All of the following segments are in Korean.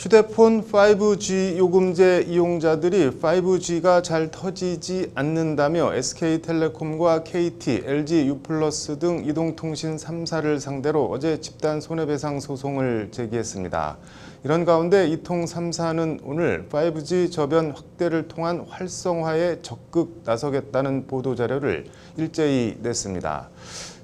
휴대폰 5G 요금제 이용자들이 5G가 잘 터지지 않는다며 SK텔레콤과 KT, LG U+플러스 등 이동통신 3사를 상대로 어제 집단 손해배상 소송을 제기했습니다. 이런 가운데 이통 3사는 오늘 5G 저변 확대를 통한 활성화에 적극 나서겠다는 보도자료를 일제히 냈습니다.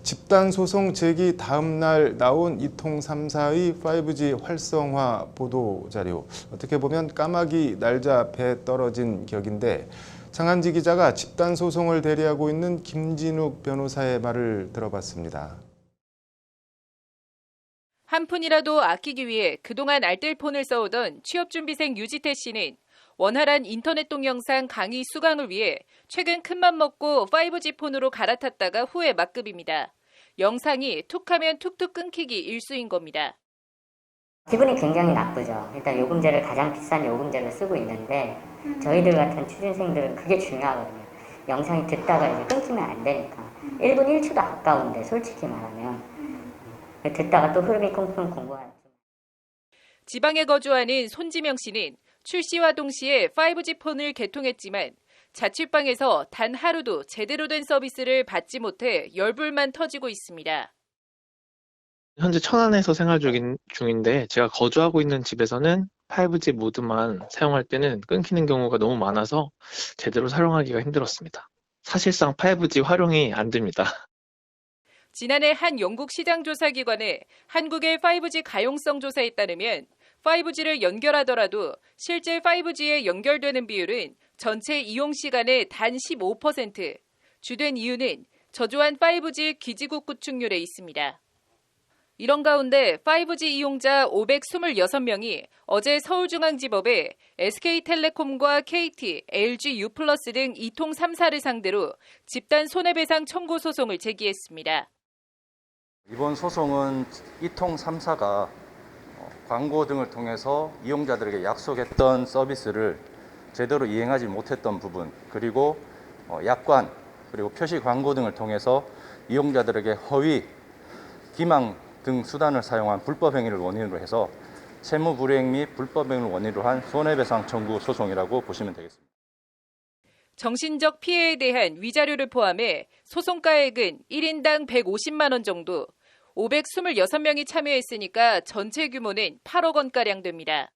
집단 소송 제기 다음 날 나온 이통 3사의 5G 활성화 보도 자료 어떻게 보면 까마귀 날자 배 떨어진 격인데 장한지 기자가 집단 소송을 대리하고 있는 김진욱 변호사의 말을 들어봤습니다. 한 푼이라도 아끼기 위해 그동안 알뜰폰을 써오던 취업준비생 유지태 씨는 원활한 인터넷 동영상 강의 수강을 위해 최근 큰맘 먹고 5G 폰으로 갈아탔다가 후회 막급입니다. 영상이 툭하면 툭툭 끊기기 일수인 겁니다. 기분이 굉장히 나쁘죠. 일단 요금제를 가장 비싼 요금제를 쓰고 있는데 저희들 같은 취준생들은 그게 중요하거든요. 영상이 듣다가 이제 끊기면 안 되니까 1분 1초도 아까운데 솔직히 말하면 듣다가 또 흐름이 쿵쿵 공부하는 지방에 거주하는 손지명 씨는 출시와 동시에 5G 폰을 개통했지만 자취방에서 단 하루도 제대로 된 서비스를 받지 못해 열불만 터지고 있습니다. 현재 천안에서 생활 중인, 중인데 제가 거주하고 있는 집에서는 5G 모드만 사용할 때는 끊기는 경우가 너무 많아서 제대로 사용하기가 힘들었습니다. 사실상 5G 활용이 안 됩니다. 지난해 한 영국 시장조사기관에 한국의 5G 가용성 조사에 따르면 5G를 연결하더라도 실제 5G에 연결되는 비율은 전체 이용 시간의 단 15%. 주된 이유는 저조한 5G 기지국 구축률에 있습니다. 이런 가운데 5G 이용자 526명이 어제 서울중앙지법에 SK텔레콤과 KT, LG U+ 등 이통 3사를 상대로 집단 손해배상 청구 소송을 제기했습니다. 이번 소송은 이통 3사가 광고 등을 통해서 이용자들에게 약속했던 서비스를 제대로 이행하지 못했던 부분 그리고 어, 약관 그리고 표시 광고 등을 통해서 이용자들에게 허위 기망 등 수단을 사용한 불법 행위를 원인으로 해서 채무 불이행 및 불법 행위를 원인으로 한 손해배상 청구 소송이라고 보시면 되겠습니다. 정신적 피해에 대한 위자료를 포함해 소송가액은 1인당 150만 원 정도, 526명이 참여했으니까 전체 규모는 8억 원가량 됩니다.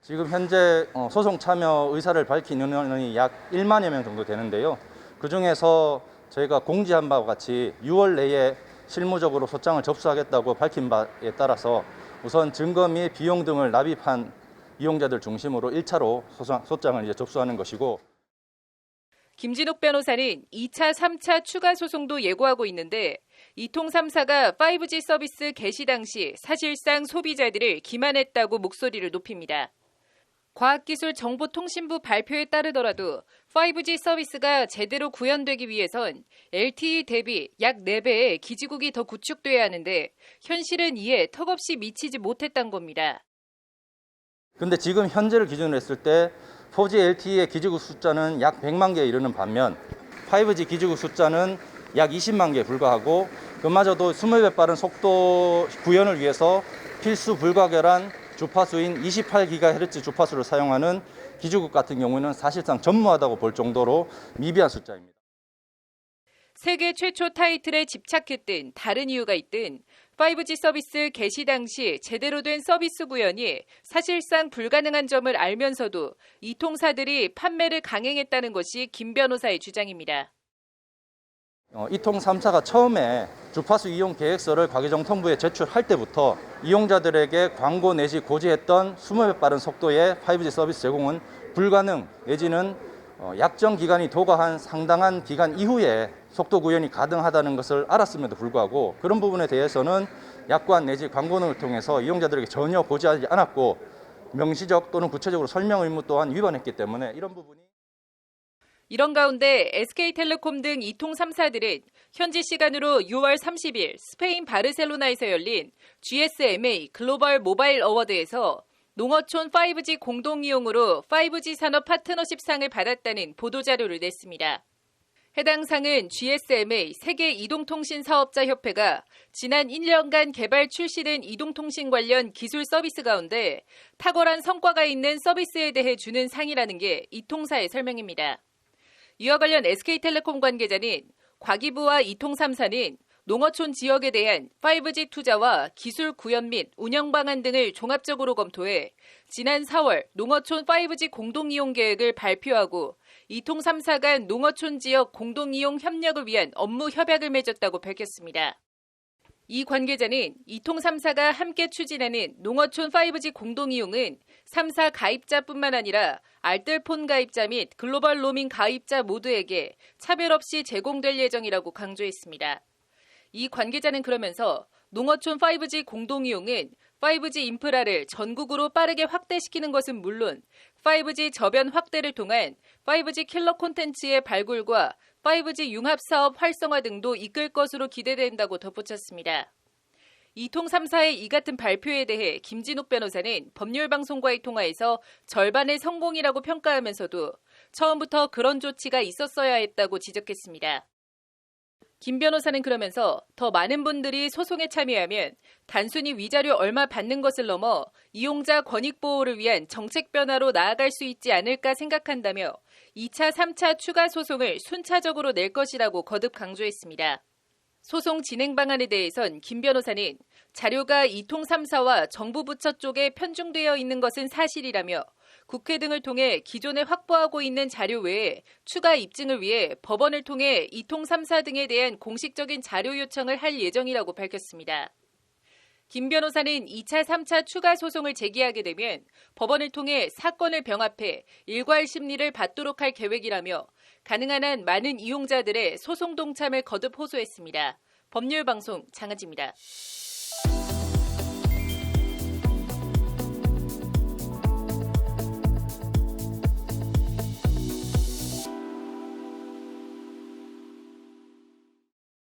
지금 현재 어, 소송 참여 의사를 밝힌 인원이 약 1만여 명 정도 되는데요. 그 중에서 저희가 공지한 바와 같이 6월 내에 실무적으로 소장을 접수하겠다고 밝힌 바에 따라서 우선 증거 및 비용 등을 납입한 이용자들 중심으로 1차로 소장, 소장을 이제 접수하는 것이고 김진욱 변호사는 2차, 3차 추가 소송도 예고하고 있는데 이통 3사가 5G 서비스 개시 당시 사실상 소비자들을 기만했다고 목소리를 높입니다. 과학기술정보통신부 발표에 따르더라도 5G 서비스가 제대로 구현되기 위해선 LTE 대비 약 4배의 기지국이 더 구축돼야 하는데 현실은 이에 턱없이 미치지 못했던 겁니다. 근데 지금 현재를 기준으로 했을 때 4G LTE의 기지국 숫자는 약 100만 개에 이르는 반면 5G 기지국 숫자는 약 20만 개에 불과하고 그마저도 20배 빠른 속도 구현을 위해서 필수 불가결한 주파수인 28GHz 주파수를 사용하는 기지국 같은 경우는 사실상 전무하다고 볼 정도로 미비한 숫자입니다. 세계 최초 타이틀에 집착했든 다른 이유가 있든 5G 서비스 개시 당시 제대로 된 서비스 구현이 사실상 불가능한 점을 알면서도 이 통사들이 판매를 강행했다는 것이 김 변호사의 주장입니다. 어, 이통 3사가 처음에 주파수 이용 계획서를 과기정통부에 제출할 때부터 이용자들에게 광고 내지 고지했던 20배 빠른 속도의 5G 서비스 제공은 불가능 내지는 어, 약정 기간이 도과한 상당한 기간 이후에 속도 구현이 가능하다는 것을 알았음에도 불구하고 그런 부분에 대해서는 약관 내지 광고 등을 통해서 이용자들에게 전혀 고지하지 않았고 명시적 또는 구체적으로 설명 의무 또한 위반했기 때문에 이런 부분이 이런 가운데 SK텔레콤 등 이통 3사들은 현지 시간으로 6월 30일 스페인 바르셀로나에서 열린 GSMA 글로벌 모바일 어워드에서 농어촌 5G 공동 이용으로 5G 산업 파트너십 상을 받았다는 보도자료를 냈습니다. 해당 상은 GSMA 세계 이동통신 사업자 협회가 지난 1년간 개발 출시된 이동통신 관련 기술 서비스 가운데 탁월한 성과가 있는 서비스에 대해 주는 상이라는 게 이 통사의 설명입니다. 이와 관련 SK텔레콤 관계자는 과기부와 이통 3사는 농어촌 지역에 대한 5G 투자와 기술 구현 및 운영 방안 등을 종합적으로 검토해 지난 4월 농어촌 5G 공동 이용 계획을 발표하고 이통 3사 간 농어촌 지역 공동 이용 협력을 위한 업무 협약을 맺었다고 밝혔습니다. 이 관계자는 이통 3사가 함께 추진하는 농어촌 5G 공동 이용은 3사 가입자뿐만 아니라 알뜰폰 가입자 및 글로벌 로밍 가입자 모두에게 차별 없이 제공될 예정이라고 강조했습니다. 이 관계자는 그러면서 농어촌 5G 공동 이용은 5G 인프라를 전국으로 빠르게 확대시키는 것은 물론 5G 저변 확대를 통한 5G 킬러 콘텐츠의 발굴과 5G 융합 사업 활성화 등도 이끌 것으로 기대된다고 덧붙였습니다. 이통 3사의 이 같은 발표에 대해 김진욱 변호사는 법률방송과의 통화에서 절반의 성공이라고 평가하면서도 처음부터 그런 조치가 있었어야 했다고 지적했습니다. 김 변호사는 그러면서 더 많은 분들이 소송에 참여하면 단순히 위자료 얼마 받는 것을 넘어 이용자 권익 보호를 위한 정책 변화로 나아갈 수 있지 않을까 생각한다며 2차, 3차 추가 소송을 순차적으로 낼 것이라고 거듭 강조했습니다. 소송 진행 방안에 대해선 김 변호사는 자료가 이통 3사와 정부 부처 쪽에 편중되어 있는 것은 사실이라며 국회 등을 통해 기존에 확보하고 있는 자료 외에 추가 입증을 위해 법원을 통해 이통 3사 등에 대한 공식적인 자료 요청을 할 예정이라고 밝혔습니다. 김 변호사는 2차, 3차 추가 소송을 제기하게 되면 법원을 통해 사건을 병합해 일괄 심리를 받도록 할 계획이라며 가능한 한 많은 이용자들의 소송 동참을 거듭 호소했습니다. 법률방송 장하지입니다.